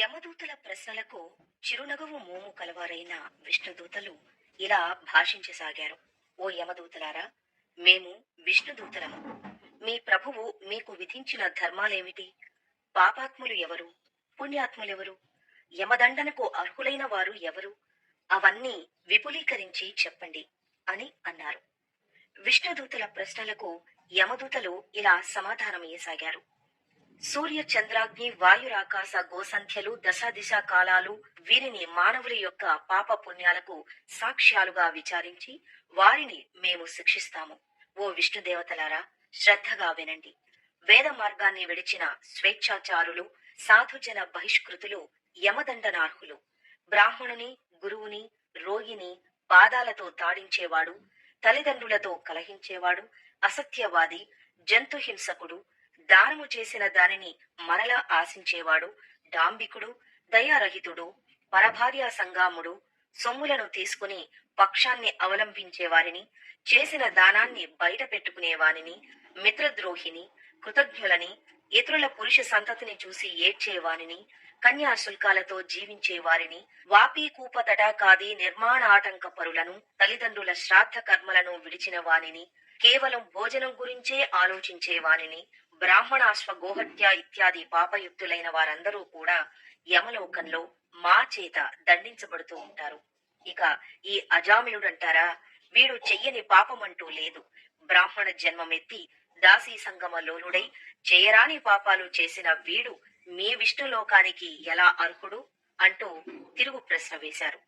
యమదూతల ప్రశ్నలకు చిరునగవు మోము కలవారైన విష్ణుదూతలు ఇలా భాషించసాగారు. ఓ యమదూతలారా మేము విష్ణుదూతలము. మీ ప్రభువు మీకు విధించిన ధర్మాలేమిటి? పాపాత్ములు ఎవరు? పుణ్యాత్ములెవరు? యమదండనకు అర్హులైన వారు ఎవరు? అవన్నీ విపులీకరించి చెప్పండి అని అన్నారు. విష్ణుదూతల ప్రశ్నలకు యమదూతలు ఇలా సమాధానమియ్యసాగారు. సూర్య చంద్రాగ్ని వాయురాకాశ గోసంఖ్యలు దశాదిశ కాలాలు వీరిని మానవుల యొక్క పాప పుణ్యాలకు సాక్ష్యాలుగా విచారించి వారిని మేము శిక్షిస్తాము. ఓ విష్ణుదేవతలారా శ్రద్ధగా వినండి. వేద మార్గాన్ని విడిచిన స్వేచ్ఛాచారులు సాధుజన బహిష్కృతులు యమదండనార్హులు బ్రాహ్మణుని గురువుని రోగిని పాదాలతో తాడించేవాడు తల్లిదండ్రులతో కలహించేవాడు అసత్యవాది జంతుహింసకుడు దానము చేసిన దానిని మరలా ఆశించేవాడు డాంబికుడు దయారహితుడు పరభార్యా సంగాముడు సొమ్ములను తీసుకుని పక్షాన్ని అవలంబించే వారిని చేసిన దానాన్ని బయట పెట్టుకునేవానిని మిత్రద్రోహిని కృతజ్ఞులని ఇతరుల పురుష సంతతిని చూసి ఏడ్చేవానిని కన్యా శుల్కాలతో జీవించే వారిని వాపీ కూప తటాకాది నిర్మాణ ఆటంక పరులను తల్లిదండ్రుల శ్రాద్ధ కర్మలను విడిచిన వానిని కేవలం భోజనం గురించే ఆలోచించేవానిని బ్రాహ్మణాశ్వ గోహత్య ఇత్యాది పాపయుక్తులైన వారందరూ కూడా యమలోకంలో మా చేత దండించబడుతూ ఉంటారు. ఇక ఈ అజామినుడంటారా? వీడు చెయ్యని పాపమంటూ లేదు. బ్రాహ్మణ జన్మమెత్తి దాసీ సంగమ లోనుడై చేయరాని పాపాలు చేసిన వీడు మీ విష్ణులోకానికి ఎలా అర్హుడు? అంటూ తిరుగు ప్రశ్న వేశారు.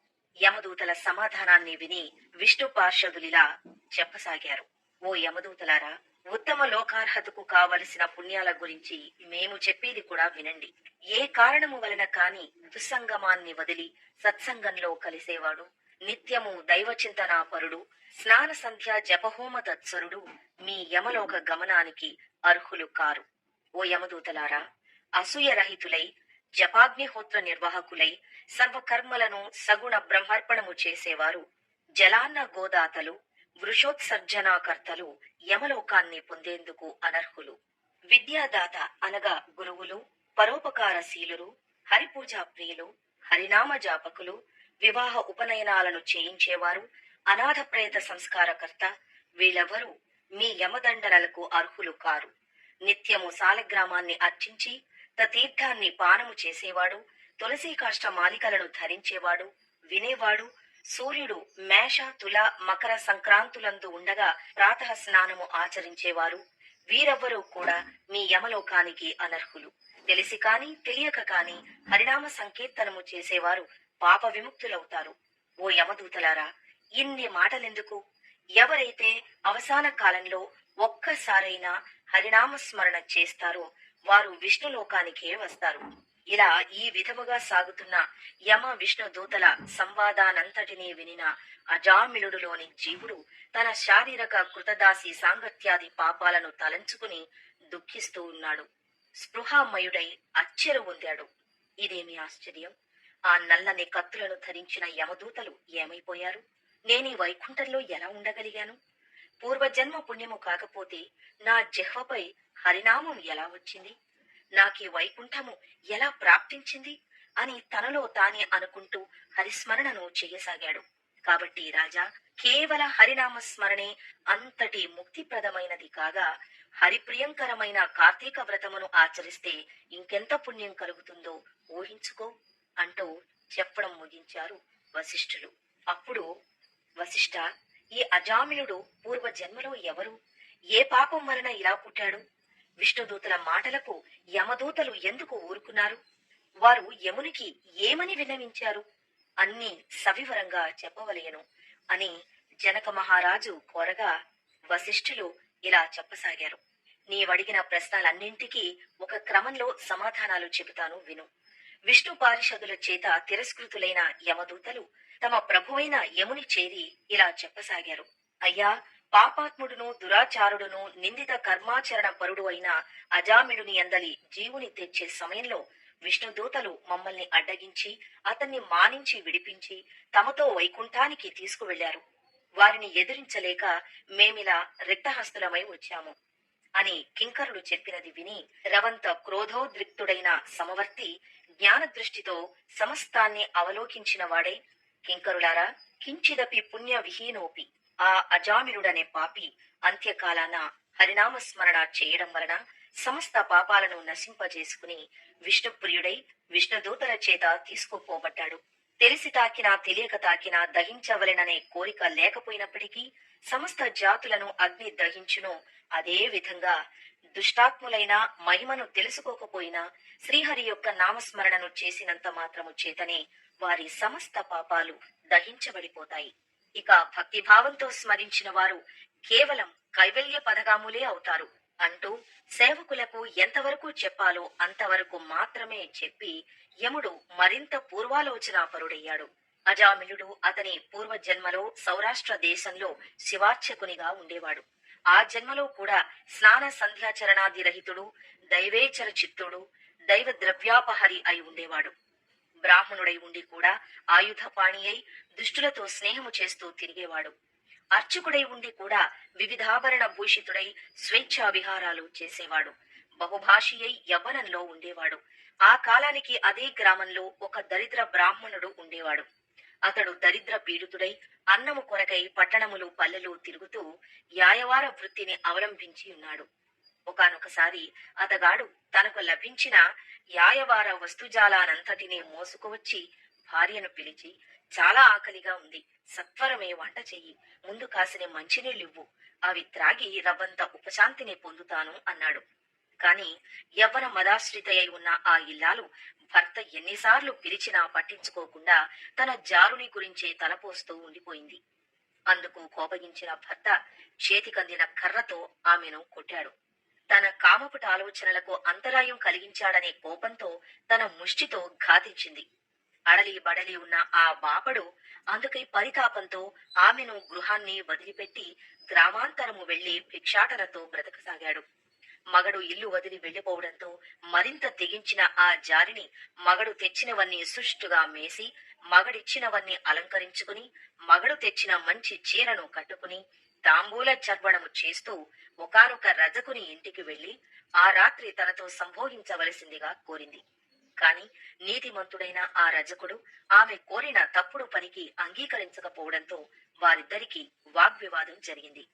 యమదూతల సమాధానాన్ని విని విష్ణు పార్షదులిలా చెప్పసాగారు. ఓ యమదూతలారా ఉత్తమ లోకార్హతకు కావలసిన పుణ్యాల గురించి మేము చెప్పేది కూడా వినండి. ఏ కారణము వలన కాని దుస్సంగమాన్ని వదిలి సత్సంగంలో కలిసేవాడు? నిత్యము దైవచింతనాపరుడు స్నాన సంధ్య జపహోమ తత్సరుడు మీ యమలోక గమనానికి అర్హులు కారు. ఓ యమదూతలారా అసూయరహితులై జపాగ్నిహోత్ర నిర్వాహకులై సర్వకర్మలను సగుణ బ్రహ్మర్పణము చేసేవారు జలాన్న గోదాతలు వృషోత్సర్జనాకర్తలు యమలోకాన్ని పొందేందుకు అనర్హులు. విద్యాదాత అనగా గురువులు పరోపకారశీలురు హరిపూజా ప్రియులు హరినామ జాపకులు వివాహ ఉపనయనాలను చేయించేవారు అనాథ ప్రేత సంస్కారకర్త వీళ్ళెవరూ మీ యమదండనలకు అర్హులు కారు. నిత్యము సాలగ్రామాన్ని అర్చించి తీర్థాన్ని పానము చేసేవాడు తులసీ కాష్ట మాలికలను ధరించేవాడు వినేవాడు సూర్యుడు మేష తుల మకర సంక్రాంతులందు ఉండగా ప్రాతః స్నానము ఆచరించేవారు. వీరెవ్వరూ కూడా మీ యమలోకానికి అనర్హులు. తెలిసి కాని తెలియక కాని హరినామ సంకీర్తనము చేసేవారు పాప విముక్తులవుతారు. ఓ యమదూతలారా ఇన్ని మాటలెందుకు? ఎవరైతే అవసాన కాలంలో ఒక్కసారైనా హరినామ స్మరణ చేస్తారో వారు విష్ణులోకానికే వస్తారు. ఇలా ఈ విధముగా సాగుతున్న యమ విష్ణు దూతల సంవాదానంతటినీ వినిన అజామిలుడులోని జీవుడు తన శారీరక కృతదాసి సాంగత్యాది పాపాలను తలంచుకుని దుఃఖిస్తూ ఉన్నాడు. స్పృహామయుడై అచ్చెరు పొందాడు. ఇదేమి ఆశ్చర్యం. ఆ నల్లని కత్తులను ధరించిన యమదూతలు ఏమైపోయారు? నేనీ వైకుంఠంలో ఎలా ఉండగలిగాను? పూర్వజన్మ పుణ్యము కాకపోతే నా జిహ్వపై హరినామం ఎలా వచ్చింది? నాకీ వైకుంఠము ఎలా ప్రాప్తించింది? అని తనలో తానే అనుకుంటూ హరిస్మరణను చేయసాగాడు. కాబట్టి రాజా కేవల హరినామ స్మరణే అంతటి ముక్తిప్రదమైనది కాగా హరిప్రియంకరమైన కార్తీక వ్రతమును ఆచరిస్తే ఇంకెంత పుణ్యం కలుగుతుందో ఊహించుకో అంటూ చెప్పడం ముగించారు వశిష్ఠులు. అప్పుడు వశిష్ఠ ఈ అజామిలుడు పూర్వ జన్మలో ఎవరు? ఏ పాపం వలన ఇలా పుట్టాడు? విష్ణుదూతల మాటలకు యమదూతలు ఎందుకు ఊరుకున్నారు? వారు యమునికి ఏమని విన్నవించారు? అన్ని సవివరంగా చెప్పవలయను అని జనక మహారాజు కోరగా వశిష్ఠులు ఇలా చెప్పసాగారు. నీవడిగిన ప్రశ్నలన్నింటికీ ఒక క్రమంలో సమాధానాలు చెబుతాను విను. విష్ణు పారిషదుల చేత తిరస్కృతులైన యమదూతలు తమ ప్రభువైన యముని చేరి ఇలా చెప్పసాగారు. అయ్యా పాపాత్ముడును దురాచారుడును నిందిత కర్మాచరణ పరుడు అయిన అజామిడుని అందలి జీవుని తెచ్చే సమయంలో విష్ణుదూతలు మమ్మల్ని అడ్డగించి అతన్ని మానించి విడిపించి తమతో వైకుంఠానికి తీసుకువెళ్ళారు వారిని ఎదిరించలేక మేమిలా రిక్తహస్తులమై వచ్చాము అని కింకరుడు చెప్పినది విని రవంత క్రోధోద్రిక్తుడైన సమవర్తి జ్ఞాన దృష్టితో సమస్తాన్ని అవలోకించిన వాడే కింకరులారా కించిదపి పుణ్య విహీనోపి ఆ అజామిరుడనే పాపి అంత్యకాలాన హరినామ స్మరణ చేయడం వలన సమస్త పాపాలను నశింపజేసుకుని విష్ణుప్రియుడై విష్ణుదూతల చేత తీసుకుపోబడ్డాడు. తెలిసి తాకినా తెలియక తాకినా దహించవలెననే కోరిక లేకపోయినప్పటికీ సమస్త జాతులను అగ్ని దహించును. అదే విధంగా దుష్టాత్ములైన మహిమను తెలుసుకోకపోయినా శ్రీహరి యొక్క నామస్మరణను చేసినంత మాత్రము చేతనే వారి సమస్త పాపాలు దహించబడిపోతాయి. ఇక భక్తిభావంతో స్మరించిన వారు కేవలం కైవల్య పదగాములే అవుతారు అంటూ సేవకులకు ఎంతవరకు చెప్పాలో అంతవరకు మాత్రమే చెప్పి యముడు మరింత పూర్వాలోచనాపరుడయ్యాడు. అజామిలుడు అతని పూర్వజన్మలో సౌరాష్ట్ర దేశంలో శివార్చకునిగా ఉండేవాడు. ఆ జన్మలో కూడా స్నాన సంధ్యాచరణాది రహితుడు దైవేచర చిత్తుడు దైవ ద్రవ్యాపహరి అయి ఉండేవాడు. బ్రాహ్మణుడై ఉండి కూడా ఆయుధపాణి దుష్టులతో స్నేహము చేస్తూ తిరిగేవాడు. అర్చకుడై ఉండి కూడా వివిధాభరణ భూషితుడై స్వేచ్ఛా విహారాలు చేసేవాడు. బహుభాషి అయి యవ్వనంలో ఉండేవాడు. ఆ కాలానికి అదే గ్రామంలో ఒక దరిద్ర బ్రాహ్మణుడు ఉండేవాడు. అతడు దరిద్ర పీడితుడై అన్నము కొరకై పట్టణములు పల్లెలు తిరుగుతూ యాయవార వృత్తిని అవలంబించి ఉన్నాడు. ఒకానొకసారి అతగాడు తనకు లభించిన యాయవార వస్తుజాలానంతటినీ మోసుకువచ్చి భార్యను పిలిచి చాలా ఆకలిగా ఉంది సత్వరమే వంట చెయ్యి ముందు కాసిన మంచినీళ్ళివ్వు అవి త్రాగి రవ్వంత ఉపశాంతిని పొందుతాను అన్నాడు. కాని యవ్వన మదాశ్రితయై ఉన్న ఆ ఇల్లాలు భర్త ఎన్నిసార్లు పిలిచినా పట్టించుకోకుండా తన జారుని గురించే తలపోస్తూ ఉండిపోయింది. అందుకు కోపగించిన భర్త చేతికందిన కర్రతో ఆమెను కొట్టాడు. తన కామపుట ఆలోచనలకు అంతరాయం కలిగించాడనే కోపంతో తన ముష్టితో ఘాతించింది. అడలి బడలి ఉన్న ఆ బాపడు అందుకై పరితాపంతో ఆమెను గృహాన్ని వదిలిపెట్టి గ్రామాంతరము వెళ్ళి భిక్షాటనతో బ్రతకసాగాడు. మగడు ఇల్లు వదిలి వెళ్ళిపోవడంతో మరింత తెగించిన ఆ జారిని మగడు తెచ్చినవన్నీ సుష్టుగా మేసి మగడిచ్చినవన్నీ అలంకరించుకుని మగడు తెచ్చిన మంచి చీరను కట్టుకుని తాంబూల చర్వణము చేస్తూ ఒకనొక రజకుని ఇంటికి వెళ్ళి ఆ రాత్రి తనతో సంభోగించవలసిందిగా కోరింది. కాని నీతిమంతుడైన ఆ రజకుడు ఆమె కోరిన తప్పుడు పనికి అంగీకరించకపోవడంతో వారిద్దరికి వాగ్వివాదం జరిగింది.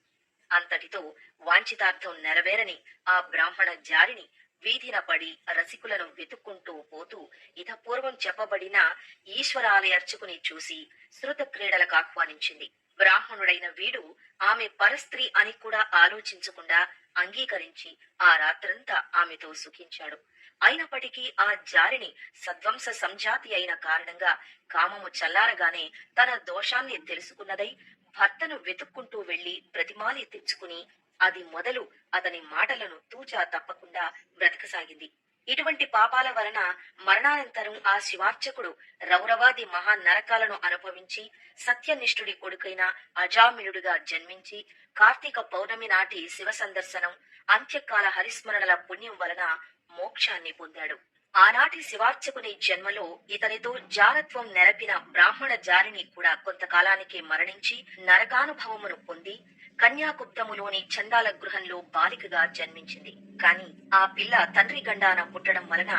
అంతటితో వాంఛితార్థం నెరవేరని ఆ బ్రాహ్మణ జారిని వీధిన పడి రసికులను వెతుక్కుంటూ పోతూ ఇతపూర్వం చెప్పబడిన ఈశ్వరాలయ అర్చకుని చూసి శృత క్రీడలకు ఆహ్వానించింది. బ్రాహ్మణుడైన వీడు ఆమె పరస్త్రీ అని కూడా ఆలోచించకుండా అంగీకరించి ఆ రాత్రంతా ఆమెతో సుఖించాడు. అయినప్పటికీ ఆ జారిని సద్వంస సంజాతి అయిన కారణంగా కామము చల్లారగానే తన దోషాన్ని తెలుసుకున్నదై భర్తను వెతుక్కుంటూ వెళ్ళి ప్రతిమాలి తెచ్చుకుని అది మొదలు అతని మాటలను తూచా తప్పకుండా బ్రతకసాగింది. ఇటువంటి పాపాల వలన మరణానంతరం ఆ శివార్చకుడు రౌరవాది మహా నరకాలను అనుభవించి సత్యనిష్ఠుడి కొడుకైన అజామినుడిగా జన్మించి కార్తీక పౌర్ణమి నాటి శివ సందర్శనం అంత్యకాల హరిస్మరణల పుణ్యం వలన మోక్షాన్ని పొందాడు. ఆనాటి శివార్చకుని జన్మలో ఇతనితో జారత్వం నెరపిన బ్రాహ్మణ జారిని కూడా కొంతకాలానికి మరణించి నరకానుభవమును పొంది కన్యాకుప్తములోని చందాల గృహంలో బాలికగా జన్మించింది. కాని ఆ పిల్ల తండ్రి గండాన పుట్టడం వలన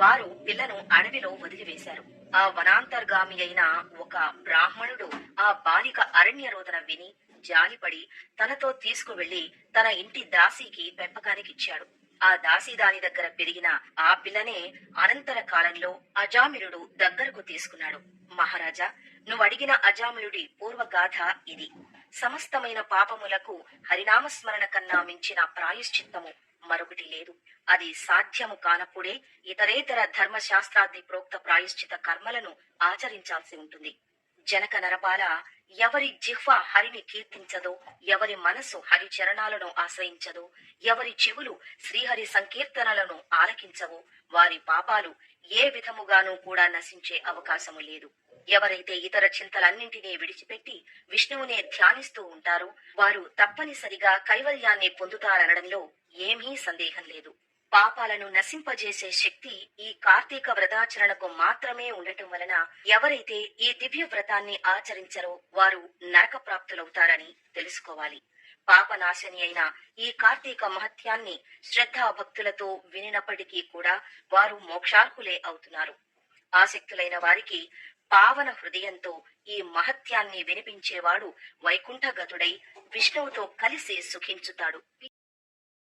వారు పిల్లను అడవిలో వదిలివేశారు. ఆ వనాంతర్గామి అయిన ఒక బ్రాహ్మణుడు ఆ బాలిక అరణ్య రోదన విని జాలిపడి తనతో తీసుకువెళ్ళి తన ఇంటి దాసీకి పెంపకానికిచ్చాడు. ఆ దాసి దాని దగ్గర పెరిగిన ఆ పిల్లనే అనంతర కాలంలో అజామిలుడు దగ్గరకు తీసుకున్నాడు. మహారాజా నువ్వు అడిగిన అజామిలుడి పూర్వగాథ ఇది. సమస్తమైన పాపములకు హరినామస్మరణ కన్నా మించిన ప్రాయశ్చిత్తము మరొకటి లేదు. అది సాధ్యము కానప్పుడే ఇతరేతర ధర్మశాస్త్రాది ప్రోక్త ప్రాయశ్చిత కర్మలను ఆచరించాల్సి ఉంటుంది. జనక నరపాల ఎవరి జిహ్వ హరిని కీర్తించదో ఎవరి మనసు హరి చరణాలను ఆశ్రయించదో ఎవరి చెవులు శ్రీహరి సంకీర్తనలను ఆలకించవో వారి పాపాలు ఏ విధముగానూ కూడా నశించే అవకాశము లేదు. ఎవరైతే ఇతర చింతలన్నింటినీ విడిచిపెట్టి విష్ణువునే ధ్యానిస్తూ ఉంటారో వారు తప్పనిసరిగా కైవల్యాన్ని పొందుతారనడంలో ఏమీ సందేహం లేదు. పాపాలను నశింపజేసే శక్తి ఈ కార్తీక వ్రతాచరణకు మాత్రమే ఉండటం వలన ఎవరైతే ఈ దివ్య వ్రతాన్ని ఆచరించరో వారు నరక ప్రాప్తులవుతారని తెలుసుకోవాలి. పాపనాశని అయిన ఈ కార్తీక మహత్యాన్ని శ్రద్ధా భక్తులతో వినినప్పటికీ కూడా వారు మోక్షార్హులే అవుతున్నారు. ఆసక్తులైన వారికి పావన హృదయంతో ఈ మహత్యాన్ని వినిపించేవాడు వైకుంఠగతుడై విష్ణువుతో కలిసి సుఖించుతాడు.